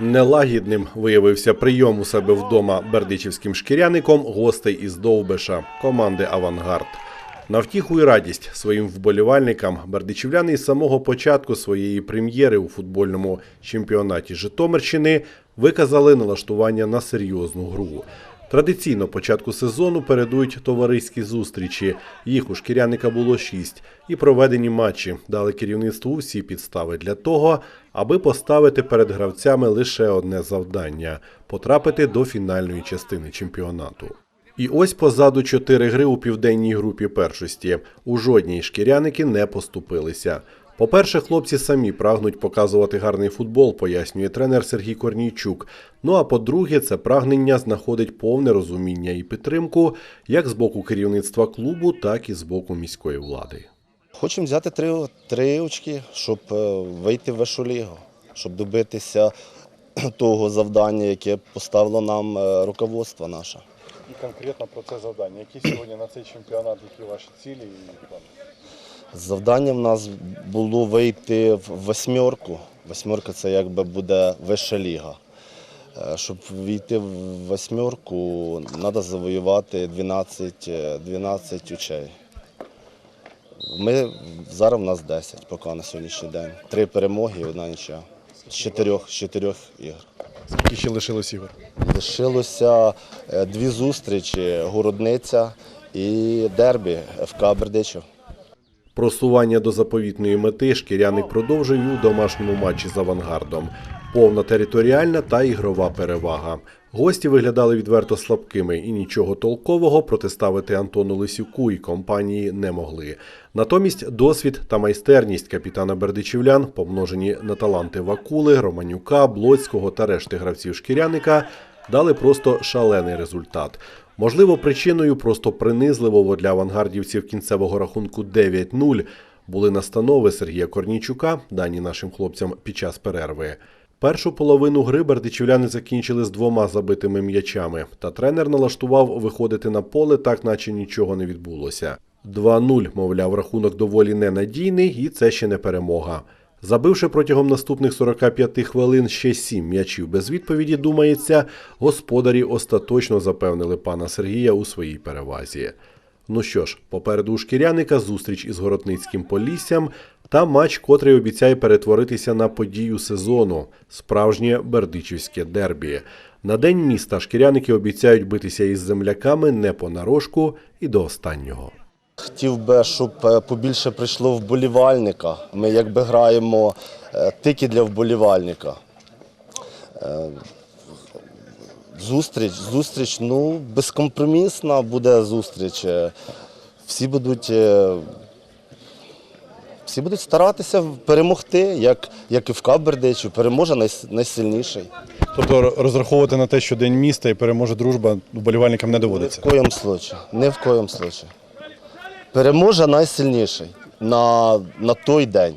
Нелагідним виявився прийом у себе вдома бердичівським шкіряником гостей із Довбиша команди Авангард. На втіху і радість своїм вболівальникам бердичівляни із самого початку своєї прем'єри у футбольному чемпіонаті Житомирщини виказали налаштування на серйозну гру. Традиційно початку сезону передують товариські зустрічі. Їх у шкіряника було шість, і проведені матчі дали керівництву всі підстави для того, аби поставити перед гравцями лише одне завдання потрапити до фінальної частини чемпіонату. І ось позаду чотири гри у південній групі першості. У жодній шкіряники не поступилися. По-перше, хлопці самі прагнуть показувати гарний футбол, пояснює тренер Сергій Корнійчук. Ну а по-друге, це прагнення знаходить повне розуміння і підтримку як з боку керівництва клубу, так і з боку міської влади. Хочемо взяти три, три очки, щоб е, вийти в вищу лігу, щоб добитися того завдання, яке поставило нам е, руководство наше. І конкретно про це завдання. Які сьогодні на цей чемпіонат, які ваші цілі і плани? Завдання в нас було вийти в восьмерку. Восьмерка це якби буде вища ліга. Е, Щоб війти в восьмерку, треба завоювати 12, е, 12 очей. Ми, зараз в нас 10 поки на сьогоднішній день. Три перемоги і одна нічия. З чотирьох, з чотирьох ігор. Скільки ще лишилось ігор? Лишилося е, дві зустрічі Городниця і Дербі ФК Бердичів. Просування до заповітної мети шкіряник продовжив у домашньому матчі з авангардом. Повна територіальна та ігрова перевага. Гості виглядали відверто слабкими і нічого толкового протиставити Антону Лисюку і компанії не могли. Натомість досвід та майстерність капітана Бердичівлян, помножені на таланти Вакули, Романюка, Блоцького та решти гравців шкіряника, дали просто шалений результат. Можливо, причиною просто принизливого для авангардівців кінцевого рахунку 9-0 були настанови Сергія Корнійчука, дані нашим хлопцям під час перерви. Першу половину гри бердичівляни закінчили з двома забитими м'ячами, та тренер налаштував виходити на поле так, наче нічого не відбулося. 2-0, мовляв, рахунок доволі ненадійний, і це ще не перемога. Забивши протягом наступних 45 хвилин ще сім м'ячів без відповіді, думається, господарі остаточно запевнили пана Сергія у своїй перевазі. Ну що ж, попереду у шкіряника зустріч із Городницьким Поліссям та матч, котрий обіцяє перетворитися на подію сезону справжнє бердичівське дербі. На день міста шкіряники обіцяють битися із земляками не понарошку і до останнього. Хотів би, щоб е, побільше прийшло вболівальника. Ми якби граємо е, тільки для вболівальника. Е, Зустріч, зустріч, ну, безкомпромісна буде зустріч. Всі будуть, всі будуть старатися перемогти, як, як і в Кабердичу. Переможе найс- найсильніший. Тобто розраховувати на те, що день міста і переможе дружба вболівальникам не доводиться. Ні в коєм случаю. Ні в коєм случаю. Переможе найсильніший на, на той день.